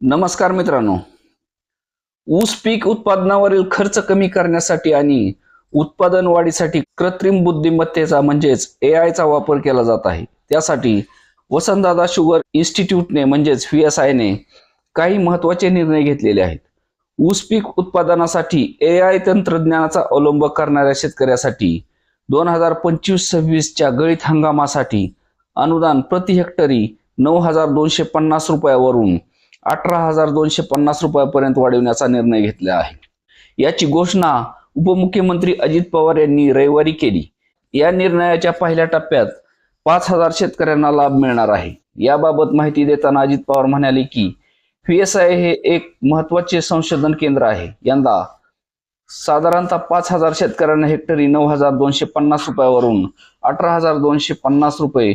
नमस्कार मित्रांनो. ऊस पीक उत्पादनावरील खर्च कमी करण्यासाठी आणि उत्पादन वाढीसाठी कृत्रिम बुद्धिमत्तेचा म्हणजेच ए आयचा वापर केला जात आहे. त्यासाठी वसंतदादा शुगर इन्स्टिट्यूटने म्हणजेच व्ही एस आयने काही महत्त्वाचे निर्णय घेतलेले आहेत. ऊस पीक उत्पादनासाठी ए आय तंत्रज्ञानाचा अवलंब करणाऱ्या शेतकऱ्यासाठी दोन हजार पंचवीस सव्वीसच्या गळीत हंगामासाठी अनुदान प्रति हेक्टरी नऊ हजार दोनशे पन्नास रुपयावरून अठरा हजार दोनशे पन्नास रुपयापर्यंत वाढवण्याचा निर्णय घेतला आहे. याची घोषणा उपमुख्यमंत्री अजित पवार यांनी रविवारी केली. या निर्णयाच्या पहिल्या टप्प्यात पाच हजार शेतकऱ्यांना लाभ मिळणार आहे. याबाबत माहिती देताना अजित पवार म्हणाले की व्ही एस आय हे एक महत्त्वाचे संशोधन केंद्र आहे. यंदा साधारणतः पाच हजार शेतकऱ्यांना हेक्टरी नऊ हजार दोनशे पन्नास रुपयावरून अठरा हजार दोनशे पन्नास रुपये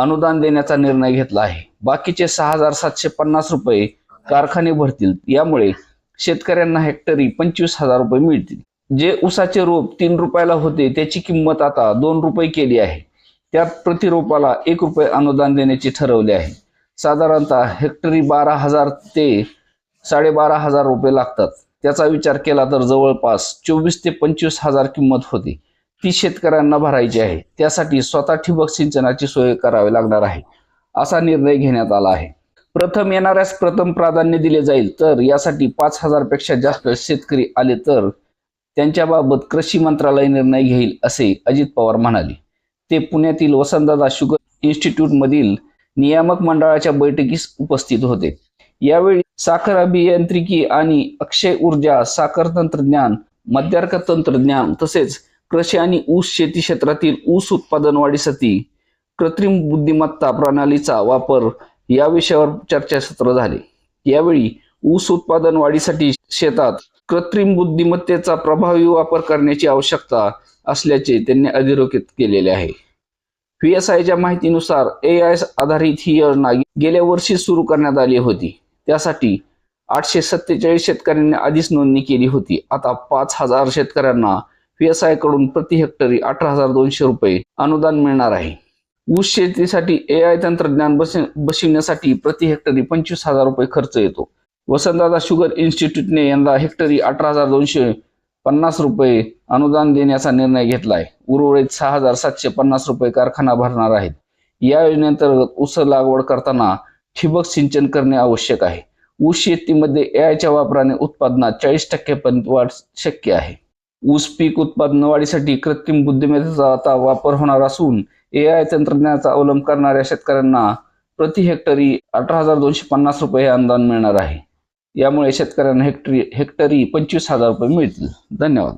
अनुदान देण्याचा निर्णय घेतला आहे. बाकीचे सहा हजार सातशे पन्नास रुपये कारखाने भरतील. यामुळे शेतकऱ्यांना हेक्टरी पंचवीस हजार रुपये मिळतील. जे ऊसाचे रोप तीन रुपयाला होते त्याची किंमत आता दोन रुपये केली आहे. त्यात प्रतिरोपाला एक रुपये अनुदान देण्याचे ठरवले आहे. साधारणतः हेक्टरी बारा हजार ते साडेबारा हजार रुपये लागतात. त्याचा विचार केला तर जवळपास चोवीस ते पंचवीस हजार किंमत होती. ती शेतकऱ्यांना भरायची आहे. त्यासाठी स्वतः ठिबक सिंचनाची सोय करावी लागणार आहे असा निर्णय घेण्यात आला आहे. प्रथम येणाऱ्यास प्रथम प्राधान्य दिले जाईल तर यासाठी पाच हजारपेक्षा जास्त शेतकरी आले तर त्यांच्याबाबत कृषी मंत्रालय निर्णय घेईल असे अजित पवार म्हणाले. ते पुण्यातील वसंतदादा शुगर इन्स्टिट्यूट मधील नियामक मंडळाच्या बैठकीस उपस्थित होते. यावेळी साखर अभियांत्रिकी आणि अक्षय ऊर्जा साखर तंत्रज्ञान मध्यार्क तंत्रज्ञान तसेच कृषी आणि ऊस शेती क्षेत्रातील ऊस उत्पादन वाढीसाठी कृत्रिम बुद्धिमत्ता प्रणालीचा वापर या विषयावर चर्चासत्र झाले. यावेळी ऊस उत्पादन वाढीसाठी शेतात कृत्रिम बुद्धिमत्तेचा प्रभावी वापर करण्याची आवश्यकता असल्याचे त्यांनी अधोरेखित केलेले आहे. व्ही एस आयच्या माहितीनुसार ए आय आधारित ही योजना गेल्या वर्षी सुरू करण्यात आली होती. त्यासाठी आठशे सत्तेचाळीस शेतकऱ्यांनी आधीच नोंदणी केली होती. आता पाच हजार शेतकऱ्यांना पीएसआयकडून प्रति हेक्टरी अठरा हजार दोनशे रुपये अनुदान मिळणार आहे. ऊस शेतीसाठी ए आय तंत्रज्ञान बसविण्यासाठी प्रति हेक्टरी पंचवीस हजार रुपये खर्च येतो. वसंतदादा शुगर इन्स्टिट्यूटने यंदा हेक्टरी अठरा हजार दोनशे पन्नास रुपये अनुदान देण्याचा निर्णय घेतला आहे उर्वरित सहा हजार सातशे पन्नास रुपये कारखाना भरणार आहेत. या योजनेअंतर्गत ऊस लागवड करताना ठिबक सिंचन करणे आवश्यक आहे. ऊस शेतीमध्ये ए आयच्या वापराने उत्पादनात चाळीस टक्केपर्यंत वाढ शक्य आहे. ऊस पीक उत्पादन वाढीसाठी कृत्रिम बुद्धिमत्तेचा आता वापर होणार असून ए आय तंत्रज्ञानाचा अवलंब करणाऱ्या शेतकऱ्यांना प्रति हेक्टरी अठरा हजार दोनशे पन्नास रुपये हे अनुदान मिळणार आहे. यामुळे शेतकऱ्यांना हेक्टरी हेक्टरी पंचवीस हजार रुपये मिळतील. धन्यवाद.